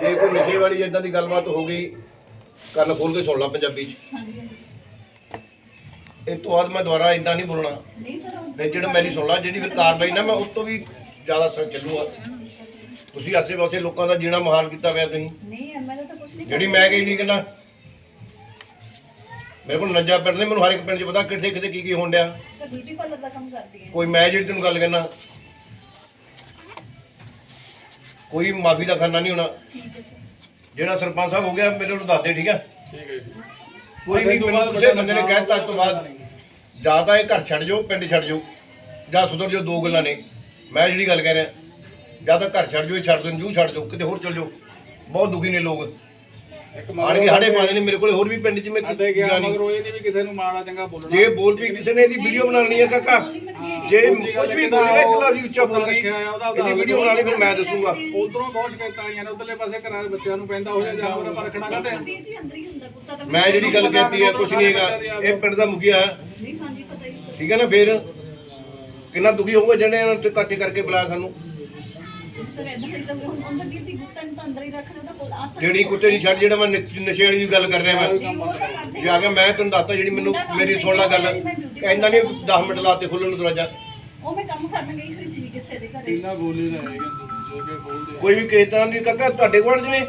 ਜੇ ਕੋਈ ਨਸ਼ੇ ਵਾਲੀ ਇਦਾਂ ਦੀ ਗੱਲਬਾਤ ਹੋ ਗਈ ਕੰਨ ਖੋਲ ਕੇ ਸੁਣ ਲਾ ਪੰਜਾਬੀ 'ਚ। ਹਾਂਜੀ। ਇਹ ਤੋਂ ਬਾਅਦ ਮੈਂ ਦੁਬਾਰਾ ਇਦਾਂ ਨਹੀਂ ਬੋਲਣਾ। ਨਹੀਂ ਸਰ ਫਿਰ ਜਿਹੜਾ ਮੇਰੀ ਸੁਣ ਲਾ ਜਿਹੜੀ ਫਿਰ ਕਾਰਵਾਈ ਨਾ ਮੈਂ ਉਸ ਤੋਂ ਵੀ ਜ਼ਿਆਦਾ ਸਰ ਚੱਲੂਗਾ ਤੁਸੀਂ ਆਸੇ ਪਾਸੇ ਲੋਕਾਂ ਦਾ ਜੀਣਾ ਮਹਾਲ ਕੀਤਾ ਹੋਇਆ ਤੁਸੀਂ। ਨਹੀਂ ਐਮਐਲਏ ਤਾਂ ਕੁਝ ਨਹੀਂ ਜਿਹੜੀ ਮੈਂ ਕਹੀ ਨਹੀਂ ਕਹਿੰਦਾ ਮੇਰੇ ਕੋਲ ਨੱਜਾ ਪਿੰਡ ਨੇ ਮੈਨੂੰ ਹਰ ਇੱਕ ਪਿੰਡ 'ਚ ਪਤਾ ਕਿੱਥੇ ਕਿੱਥੇ ਕੀ ਕੀ ਹੋਣ ਡਿਆ। ਤਾਂ ਬਿਊਟੀ ਪਾਰਲਰ ਦਾ ਕੰਮ ਕਰਦੀ ਹੈ। ਕੋਈ ਮੈਂ ਜਿਹੜੀ ਤੈਨੂੰ ਗੱਲ ਕਹਿਣਾ ਕੋਈ ਮਾਫੀ ਦਾ ਖਾਨਾ ਨਹੀਂ ਹੋਣਾ। ਠੀਕ ਹੈ ਸਰ। ਜਿਹੜਾ ਸਰਪੰਚ ਸਾਹਿਬ ਹੋ ਗਿਆ ਮੇਰੇ ਨੂੰ ਦੱਸ ਦੇ ਠੀਕ ਹੈ? ਠੀਕ ਹੈ ਜੀ। ਕੋਈ ਵੀ ਮੈਨੂੰ ਕਿਸੇ ਬੰਦੇ ਨੇ ਕਹਿਤਾ ਅੱਜ ਤੋਂ ਬਾਅਦ ਜਾਂ ਤਾਂ ਇਹ ਘਰ ਛੱਡ ਜਾਓ ਪਿੰਡ ਛੱਡ ਜਾਓ ਜਾਂ ਸੁਧਰ ਜਾਓ ਦੋ ਗੱਲਾਂ ਨੇ। ਮੈਂ ਜਿਹੜੀ ਗੱਲ ਕਹਿ ਰਿਹਾ ਜਾਂ ਤਾਂ ਘਰ ਛੱਡ ਜਾਓ ਇਹ ਛੱਡ ਦਿਓ ਜੂ ਛੱਡ ਜਾਓ ਕਿਤੇ ਹੋਰ ਚਲ ਜਾਓ। ਬਹੁਤ ਦੁਖੀ ਨੇ ਲੋਕ। ਇੱਕ ਆਣ ਕੇ ਸਾਡੇ ਪੰਜ ਨੇ ਮੇਰੇ ਕੋਲ ਹੋਰ ਵੀ ਪਿੰਡ 'ਚ ਮੈਂ ਅੱਡੇ ਗਿਆ ਮਗਰ ਉਹ ਇਹ ਨਹੀਂ ਵੀ ਕਿਸੇ ਨੂੰ ਮਾੜਾ ਚੰਗਾ ਬੋਲਣਾ। ਜੇ ਬੋਲ ਵੀ ਕਿਸੇ ਨੇ ਇਹਦੀ ਵੀਡੀਓ ਬਣਾਉਣੀ ਹੈ ਕਾਕਾ। ਜੇ ਕੁਝ ਵੀ ਬੋਲੇ ਇੱਕ ਲਫ਼ਜ਼ ਉੱਚਾ ਬੋਲ ਇਹਦੀ ਵੀਡੀਓ ਬਣਾਣੀ ਫਿਰ ਮੈਂ ਦੱਸੂਗਾ। ਉਧਰੋਂ ਬਹੁਤ ਸ਼ਿਕਾਇਤਾਂ ਆਈਆਂ ਨੇ ਉਧਰਲੇ ਪਾਸੇ ਘਰਾਂ ਦੇ ਬੱਚਿਆਂ ਨੂੰ ਪੈਂਦਾ ਹੋ ਜਾ ਜਾਂ ਹੋਰ ਆਪਾਂ ਰੱਖਣਾ ਕਾਤੇ ਵੀਰ ਜੀ ਅੰਦਰ ਹੀ ਹੁੰਦਾ ਕੁੱਤਾ ਤਾਂ ਮੈਂ ਜਿਹੜੀ ਗੱਲ ਕਹਿਤੀ ਹੈ ਕੁਝ ਨਹੀਂ ਹੈਗਾ। ਇਹ ਪਿੰਡ ਦਾ ਮੁਖੀਆ ਹੈ। ਨਹੀਂ ਹਾਂਜੀ ਪਤਾ ਹੀ ਸਰ ਠੀਕ ਹੈ ਨਾ ਫਿਰ ਕਿੰਨਾ ਦੁਖੀ ਹੋਊਗਾ ਜਿਹੜੇ ਇਹਨਾਂ ਨੂੰ ਇਕੱਠੇ ਕਰਕੇ ਬੁਲਾਇਆ ਸਾਨੂੰ। ਤਾਂ ਤਾਂ ਤਾਂ ਜਿਹੜੀ ਕੁੱਤੇ ਦੀ ਛੱਡ ਜਿਹੜਾ ਮੈਂ ਨਸ਼- ਵਾਲੀ ਦੀ ਗੱਲ ਕਰ ਰਿਹਾ ਮੈਂ। ਤਾਂ ਕਰਦੇ ਜੇ ਆ ਕੇ ਮੈਂ ਤੈਨੂੰ ਦੱਸਤਾ ਜਿਹੜੀ ਮੈਨੂੰ ਮੇਰੀ ਸੁਣ ਲੈ ਗੱਲ। ਕਹਿੰਦਾ ਨਹੀਂ 10 ਮਿੰਟ ਲਾਤੇ ਖੁੱਲਣ ਨੂੰ ਦਰਵਾਜ਼ਾ। ਉਹ ਮੈਂ ਕੰਮ ਕਰਨ ਗਈ ਹੋਈ ਸੀ ਕਿਸੇ ਦੇ ਘਰੇ। ਇੰਨਾ ਬੋਲੀ ਨਾ ਹੈਗਾ ਜੋ ਕਿ ਬੋਲਦੇ ਕੋਈ ਵੀ ਕਿਸੇ ਤਰ੍ਹਾਂ ਦੀ ਕਾਕਾ ਤੁਹਾਡੇ ਕੋਲ ਜਿਵੇਂ।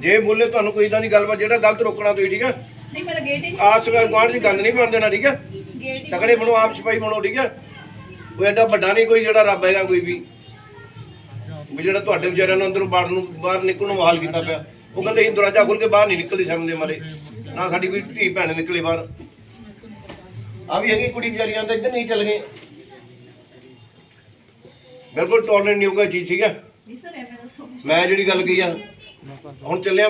ਜੇ ਬੋਲੇ ਤੁਹਾਨੂੰ ਕੋਈ ਇਦਾਂ ਦੀ ਗੱਲਬਾਤ ਜਿਹੜਾ ਗਲਤ ਰੋਕਣਾ ਤੁਸੀਂ ਠੀਕ ਹੈ ਨਹੀਂ ਮੇਰਾ ਗੇਟ ਹੀ ਆਸ ਗਵਾਂਢ ਦੀ ਗੰਦ ਨਹੀਂ ਬਣ ਦੇਣਾ ਠੀਕ ਹੈ ਗੇਟ ਹੀ ਤਕੜੇ ਬਣੋ ਆਪ ਸਿਪਾਹੀ ਬਣੋ ਠੀਕ ਹੈ ਕੋਈ ਐਡਾ ਵੱਡਾ ਨਹੀਂ ਕੋਈ ਜਿਹੜਾ ਰੱਬ ਹੈਗਾ ਕੋਈ ਵੀ। ਵੀ ਜਿਹੜਾ ਤੁਹਾਡੇ ਵਿਚਾਰਿਆਂ ਨੂੰ ਅੰਦਰੋਂ ਬਾਹਰ ਨੂੰ ਬਾਹਰ ਨਿਕਲਣ ਨੂੰ ਹਾਲ ਕੀਤਾ ਪਿਆ। ਉਹ ਕਹਿੰਦੇ ਅਸੀਂ ਦਰਵਾਜ਼ਾ ਖੋਲ ਕੇ ਬਾਹਰ ਨਹੀਂ ਨਿਕਲਦੀ ਸ਼ਰਮ ਦੇ ਮਾਰੇ। ਨਾ ਸਾਡੀ ਕੋਈ ਧੀ ਭੈਣ ਨਿਕਲੇ ਬਾਹਰ। ਆ ਵੀ ਹੈਗੀ ਕੁੜੀ ਵਿਚਾਰੀਆਂ ਤਾਂ ਇੱਧਰ ਨਹੀਂ ਚੱਲ ਗਏ। ਬਿਲਕੁਲ ਟੋਲਰੈਂਟ ਨਹੀਂ ਹੋਊਗਾ ਚੀਜ਼ ਠੀਕ ਹੈ? ਨਹੀਂ ਸਰ ਐਵੇਂ ਮੈਂ ਜਿਹੜੀ ਗੱਲ ਕਹੀ ਆ ਹੁਣ ਚੱਲਿਆ